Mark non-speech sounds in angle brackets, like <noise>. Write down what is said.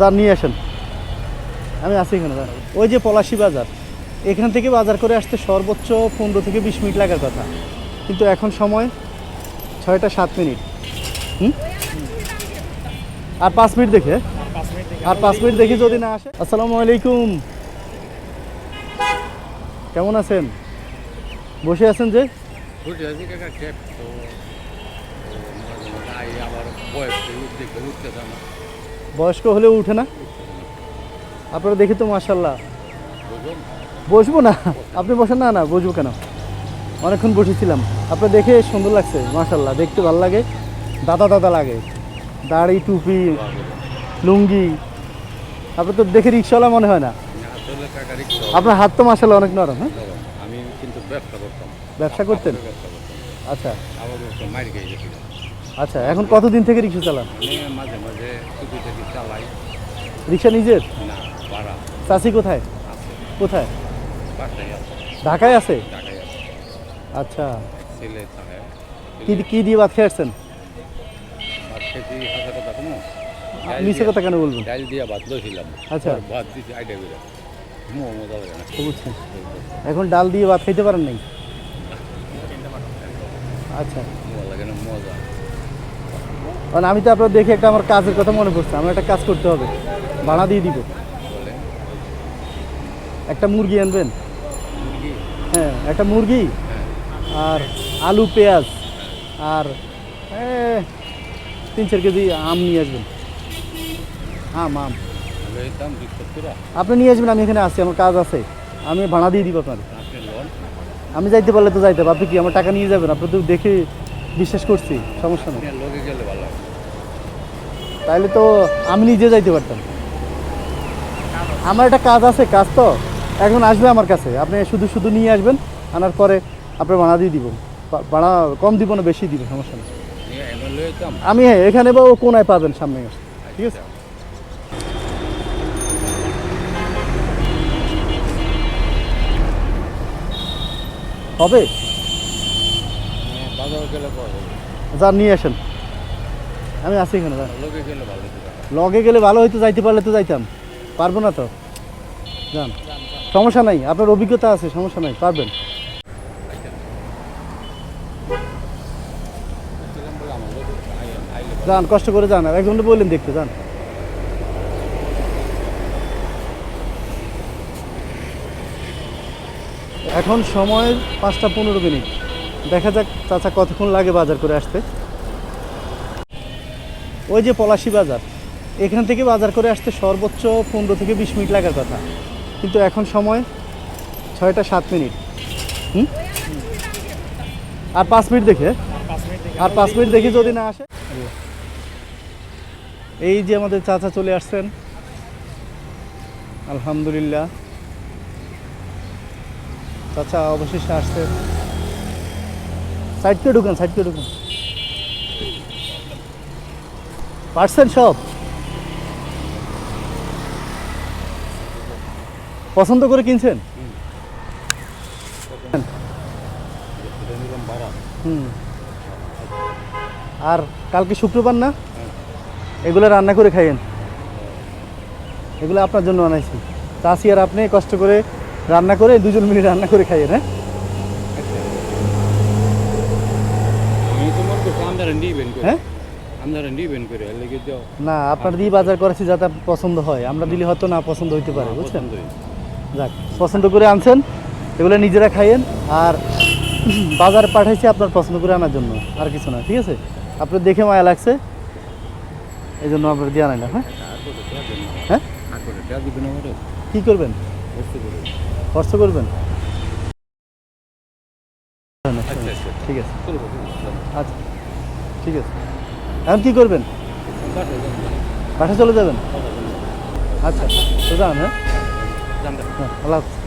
যা নিয়ে আসেন। আমি আছি এখানে ওই যে পলাশি বাজার, এখান থেকে বাজার করে আসতে সর্বোচ্চ পনেরো থেকে বিশ মিনিট লাগার কথা। কিন্তু এখন সময় ছয়টা সাত মিনিট। হুম? আর পাঁচ মিনিট দেখে আর পাঁচ মিনিট দেখি যদি না আসে। আসসালামু আলাইকুম। কেমন আছেন? বসে আছেন যে? বয়স্ক হলেও উঠে না। আপনারা দেখি তো মাসাল্লাহ বসবো না? আপনি বসেন না না বসবো কেন? অনেকক্ষণ বসেছিলাম। আপনার দেখে সুন্দর লাগছে মাসাল্লাহ দেখতে ভালো লাগে দাদা দাদা লাগে। দাড়ি টুপি লুঙ্গি আপনার তো দেখে রিক্সাওয়ালা মনে হয় না? আপনার হাত তো মাসাল্লাহ অনেক নরম হ্যাঁ? আমি কিন্তু ব্যবসা করতাম। ব্যবসা করতেন? আচ্ছা। আচ্ছা এখন কতদিন থেকে রিক্সা চালান? মাঝে মাঝে চালাই। রিক্সা নিজের? না ভাড়া। চাষি কোথায়? আছে। কোথায়? ঢাকায় আছে? আচ্ছা। কি কি দিয়ে ভাত খেয়ে আসছেন? কথা মিশে কথা কেন বলবেন? ডাল দিয়ে ভাত লইছিলাম আচ্ছা। ভাত আইডিয়া করে। এখন ডাল দিয়ে ভাত খাইতে পারেন নাই আচ্ছা লাগে না মজা। কারণ আমি তো আপনার দেখে একটা আমার কাজের কথা মনে পড়ছে। আমার একটা কাজ করতে হবে। ভাড়া দিয়ে দিব। একটা মুরগি আনবেন? হ্যাঁ একটা মুরগি? আর আলু পেঁয়াজ? আর তিন চার কেজি আম নিয়ে আসবেন। আম আম। আপনি নিয়ে আসবেন আমি এখানে আসছি আমার কাজ আছে। আমি ভাড়া দিয়ে দিব আপনার। আমি যাইতে পারলে তো যাইতে হবে। আপনি কি আমার টাকা নিয়ে যাবেন? আপনি তো দেখে বিশ্বাস করছি সমস্যা নেই। লোকে গেলে ভালো তাইলে তো আমি নিজে যাইতে পারতাম। আমার একটা কাজ আছে কাজ তো। এখন আসবে আমার কাছে। আপনি শুধু শুধু নিয়ে আসবেন আনার পরে আপনার ভাড়া দিয়ে দিব। ভাড়া কম দিব না বেশি দিব সমস্যা নেই। আমি হ্যাঁ এখানে বা ও কোনায় পাবেন সামনে। ঠিক আছে? হবে বাজার গেলে পাওয়া যাবে যা নিয়ে আসেন। আমি আছি এখানে লগে গেলে ভালো হয়তো যাইতে পারলে তো যাইতাম। পারব না তো? যান। সমস্যা নাই আপনার অভিজ্ঞতা আছে সমস্যা নাই পারবেন। যান কষ্ট করে যান আর একজনকে বললেন দেখতে যান। এখন সময় পাঁচটা পনেরো মিনিট। দেখা যাক চাচা কতক্ষণ লাগে বাজার করে আসতে। ওই যে পলাশি বাজার, এখান থেকে বাজার করে আসতে সর্বোচ্চ পনেরো থেকে বিশ মিনিট লাগার কথা। কিন্তু এখন সময় ছয়টা সাত মিনিট। হুম? আর পাঁচ মিনিট দেখে, আর পাঁচ মিনিট দেখে যদি না আসে। এই যে আমাদের চাচা চলে আসছেন। আলহামদুলিল্লাহ। চাচা অবশেষে আসছেন। সাইডকে ঢুকেন সাইডকে ঢুকেন। পারছেন সব? পছন্দ করে কিনছেন? হুম। আর কালকে শুক্রবার না? এগুলো রান্না করে খাইয়েন। এগুলো আপনার জন্য আনাইছি। চাষি আর আপনি কষ্ট করে রান্না করে দুজন মিলে রান্না করে খাইয়েন হ্যাঁ আমি তো মনে করছি আপনারা নিবেন করে হ্যাঁ? না আপনার দিয়ে বাজার করেছি যাতে পছন্দ হয়। আমরা দিলে হয়তো না পছন্দ হইতে পারে বুঝছেন? যাক পছন্দ করে আনছেন এগুলো নিজেরা খাইয়েন আর <clears throat> বাজারে পাঠাইছি আপনার পছন্দ করে আনার জন্য আর কিছু না ঠিক আছে? আপনার দেখে মায়া লাগছে। এই জন্য আপনার দিয়ে আনাইলাম হ্যাঁ? হ্যাঁ? কী করবেন? খরচ করবেন। আচ্ছা আচ্ছা। ঠিক আছে। আচ্ছা ঠিক আছে। এখন কী করবেন? বাসা চলে যাবেন? আচ্ছা তো যান হ্যাঁ। হ্যাঁ আল্লাহ হাফেজ।